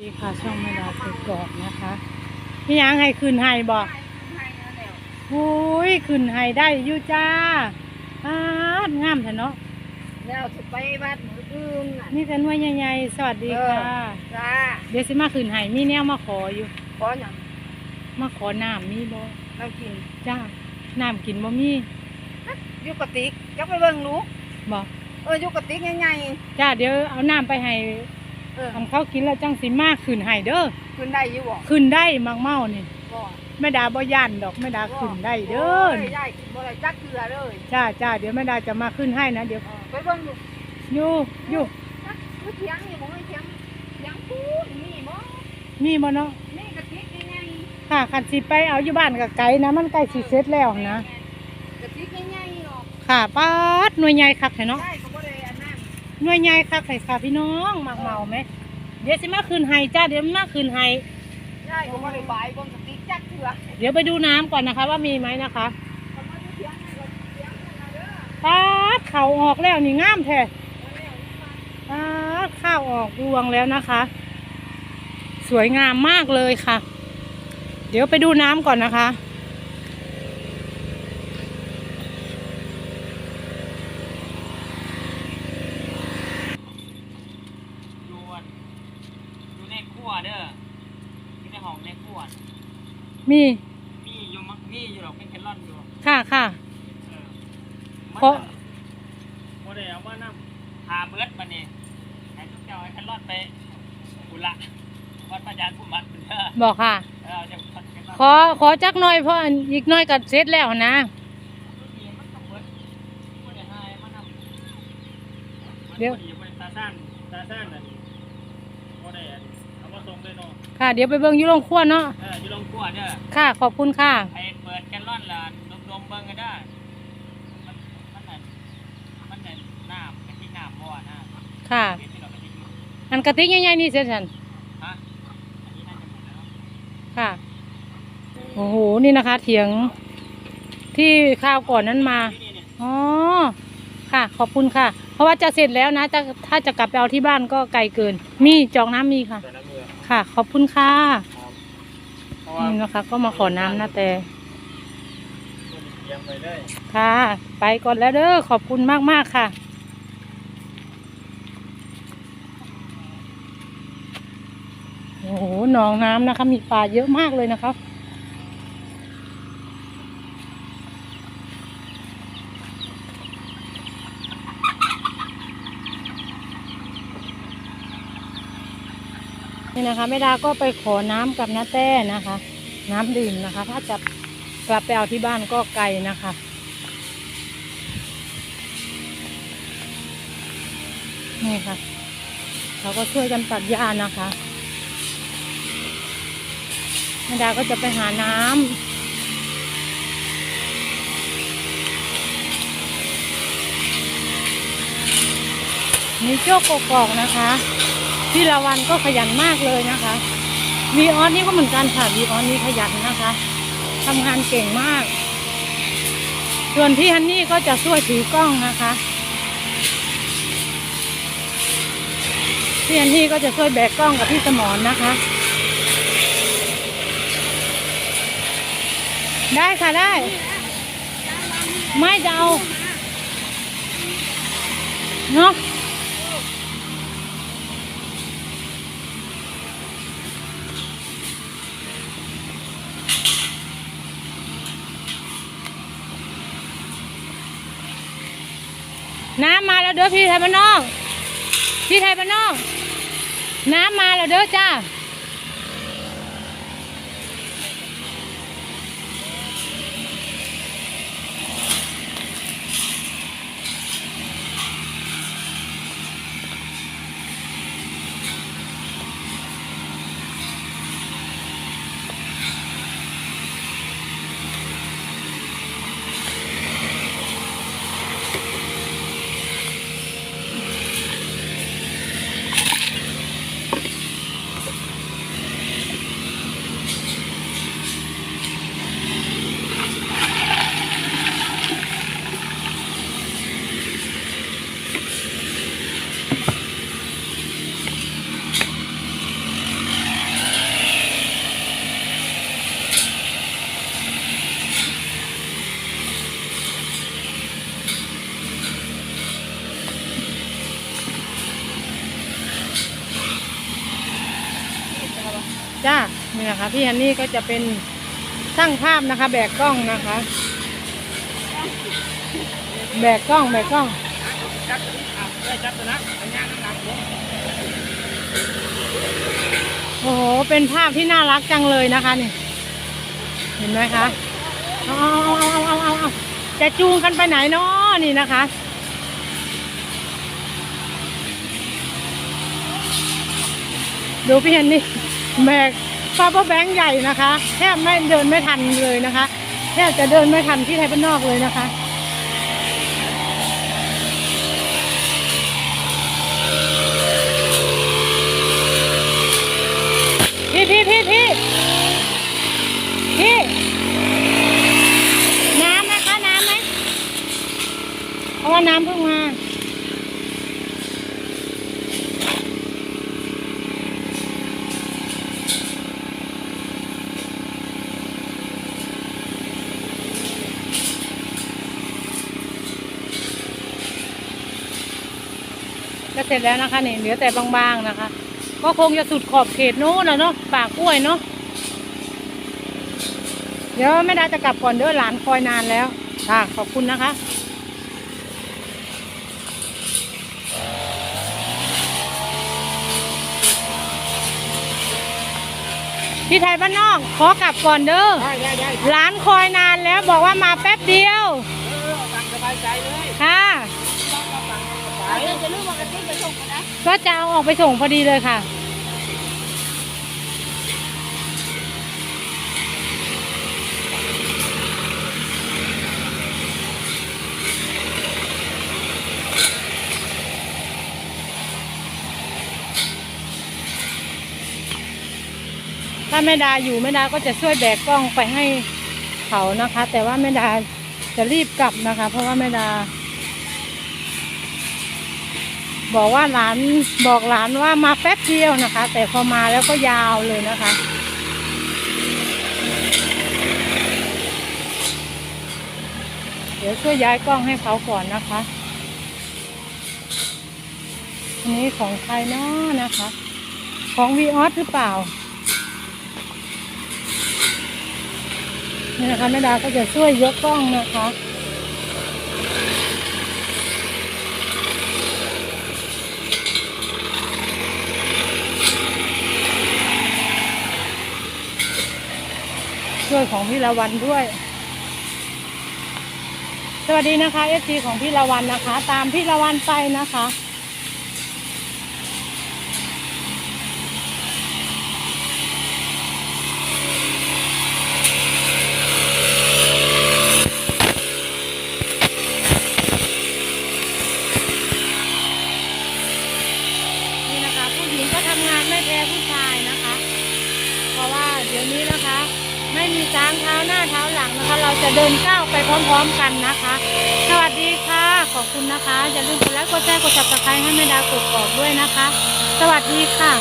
ดีค่ะช่องแม่ดาเกกอกนะคะพี่ยังให้คืนให้บอกโอ้ยคืนให้ได้อยู่จ้าอาดงามแท้เนาะแล้วสิไปวัดมืออื่นน่ะนี่กันว่าใหญ่ๆสวัสดีค่ะ จ้าเดี๋ยวสิมาคืนให้มีแนวมาขออยู่ ขอหยังมาขอน้ำมีบ่เรากินจ้าน้ำกินบ่มีอยู่กระติกจักไปเบิ่งหนูบ่เอออยู่กระติกใหญ่จ้าเดี๋ยวเอาน้ำไปให้ๆ เออทำข้าวกินแล้วจังสิมาคืนให้เด้อขึ้นได้อยู่บ่คืนได้มักเมานี่บ่แม่ดาบ่ย่านดอกแม่ดาคืนได้เด้อโยได้กินบ่ได้จักเทื่อเลยจ้าจ้าเดี๋ยวแม่ดาจะมาคืนให้นะเดี๋ยวเออไปเบิ่งอยู่อยู่อยู่จักคือเถียงนี่บ่ให้เถียงเถียงพูดนี่บ่มีบ่เนาะนี่กระติกใหญ่ค่ะคันสิไปเอาอยู่บ้านกับไก่นะมันใกล้สิเสร็จแล้วนะกระติกใหญ่ๆหรอกค่ะป้าดหน่วยใหญ่คักแท้เนาะได้ก็บ่ได้อันนั้น หน่วยใหญ่คักให้ค่ะพี่น้องมากเมาไหมเดี๋ยวสิมาคืนให้จ้าเดี๋ยวมาคืนให้ได้ก็บ่ได้บายเบิ่งกระติกจักเทื่อเดี๋ยวไปดูน้ำก่อนนะคะ ว่ามีไหมนะคะก็มาอยู่เถียงนี่ก็เถียงกันนะเด้อป้าดเข่าออกแล้วนี่งามแท้มาแล้วนี่มาป้าดข้าวออกรวงแล้วนะคะ สวยงามมากเลยค่ะ เดี๋ยวไปดูน้ำก่อนนะคะ อยู่อันอยู่ในครัวเด้ออยู่ในห้องในครัว มีมีอยู่มักมีอยู่หรอกเป็นแครอทอยู่ค่ะค่ะ เออเพราะบ่ได้เอามานำหาเบิดบัดนี้ให้ทุกเจ้าให้แครอทไปกุละวัดพระยานผู้มัดเด้อบอกค่ะ เออเอาจะพัดแครอทขอขอจักหน่อยเพราะอันอีกหน่อยก็เสร็จแล้วนะนี่มันต้องเบิดบ่ได้หาให้มานำเดี๋ยว มันบ่ได้ตาซ่านตาซ่านน่ะนี่บ่ได้อันเอา มาส่งเลยเนาะค่ะ เดี๋ยวไปเบิ่งอยู่โรงครัวเนาะเอออยู่โรงครัวเด้อค่ะขอบคุณค่ะ ไอ้เปิดแกลลอนล่ะดมๆเบิ่งก็ได้ มันมันนั่นมันนั่นน้ำกะทิน้ำบ่อนะค่ะ ที่เรากะทิอยู่อันกระติกใหญ่ๆนี่เสร็จสัน ฮะอันนี้น่าจะหมดแล้ว ค่ะ โอ้โห นี่นะคะ เถียงที่ข้าวก่อนนั้นมาที่นี่เนี่ยอ๋อ ค่ะ ขอบคุณค่ะ เพราะว่าจะเสร็จแล้วนะจะถ้าจะกลับไปเอาที่บ้านก็ไกลเกิน มีจอกน้ำมีค่ะ แต่ละมือ ค่ะ ขอบคุณค่ะเพราะว่านี่นะคะ ก็มาขอน้ำนะแต่ เตรียมไปได้ ค่ะ ไปก่อนแล้วเด้อขอบคุณมากๆค่ะ โอ้โหหนองน้ำนะคะ มีปลาเยอะมากเลยนะคะ นะคะแม่ดาก็ไปขอน้ำกับน้าแต้นะคะ น้ำดื่มนะคะ ถ้าจะกลับไปเอาที่บ้านก็ไกลนะคะนี่ค่ะ เราก็ช่วยกันตัดหญ้านะคะแม่ดาก็จะไปหาน้ำมีโจ๊กกอกนะคะ พี่ละวันก็ขยันมากเลยนะคะวีออสนี่ก็เหมือนกันค่ะวีออสนี่ขยันนะคะทำงานเก่งมาก ส่วนพี่ฮันนี่ก็จะช่วยถือกล้องนะคะพี่ฮันนี่ก็จะช่วยแบกกล้องกับพี่สมอนนะคะ ได้ค่ะได้ ไม่จะเอาเนาะ น้ำมาแล้วเด้อพี่ไทยบ้านนอก พี่ไทยบ้านนอก น้ำมาแล้วเด้อจ้า จ้านี่นะคะพี่ฮันนี่ก็จะเป็นช่างภาพนะคะ แบกกล้องนะคะ แบกกล้องแบกกล้องจับอะได้จับตัวนะอันนี้น้ำหนักลงโอ้โหเป็นภาพที่น่ารักจังเลยนะคะนี่ เห็นไหมคะเอาเอาเอาเอาเอาเอาจะจูงกันไปไหนเนาะนี่นะคะดูพี่เห็นนี่ แบกฟาเบอร์แบงค์ใหญ่นะคะแทบไม่เดินไม่ทันเลยนะคะแทบจะเดินไม่ทันที่ไทยบ้านนอกเลยนะคะพี่พี่พี่พี่น้ำไหมคะน้ำไหมเพราะว่าน้ำเพิ่งมาก็ เสร็จแล้วนะคะนี่เหลือแต่บางๆนะคะ ก็คงจะสุดขอบเขตโน้นนะเนาะปากกล้วยเนาะเดี๋ยวแม่ดาจะกลับก่อนเด้อหลานคอยนานแล้วค่ะขอบคุณนะคะพี่ไทยบ้านนอกขอกลับก่อนเด้อได้ได้ได้หลานคอยนานแล้วบอกว่ามาแป๊บเดียวเออสั่งสบายใจเลยค่ะเดี๋ยว จะรู้ว่ากระติ้งไปส่งกันนะก็จะเอาออกไปส่งพอดีเลยค่ะ ถ้าแม่ดาอยู่แม่ดาก็จะช่วยแบกกล้องไปให้เขานะคะ แต่ว่าแม่ดาจะรีบกลับนะคะ เพราะว่าแม่ดา บอกว่าหลานบอกหลานว่ามาแป๊บเดียวนะคะ แต่พอมาแล้วก็ยาวเลยนะคะเดี๋ยวช่วยย้ายกล้องให้เขาก่อนนะคะอันนี้ของใครนาะนะคะ ของวีออสหรือเปล่านี่นะคะแม่ดาก็จะช่วยยกกล้องนะคะ ของพี่ละวันด้วย สวัสดีนะคะเอฟซีของพี่ละวันนะคะ ตามพี่ละวันไปนะคะนี่นะคะผู้หญิงก็ทำงานไม่แพ้ผู้ชายนะคะ เพราะว่าเดี๋ยวนี้นะคะ ไม่มีช้างเท้าหน้าเท้าหลังนะคะ เราจะเดินก้าวไปพร้อมๆกันนะคะ สวัสดีค่ะ ขอบคุณนะคะ อย่าลืมกดไลค์กดแชร์กด subscribe ให้แม่ดากดกรอบด้วยนะคะ สวัสดีค่ะ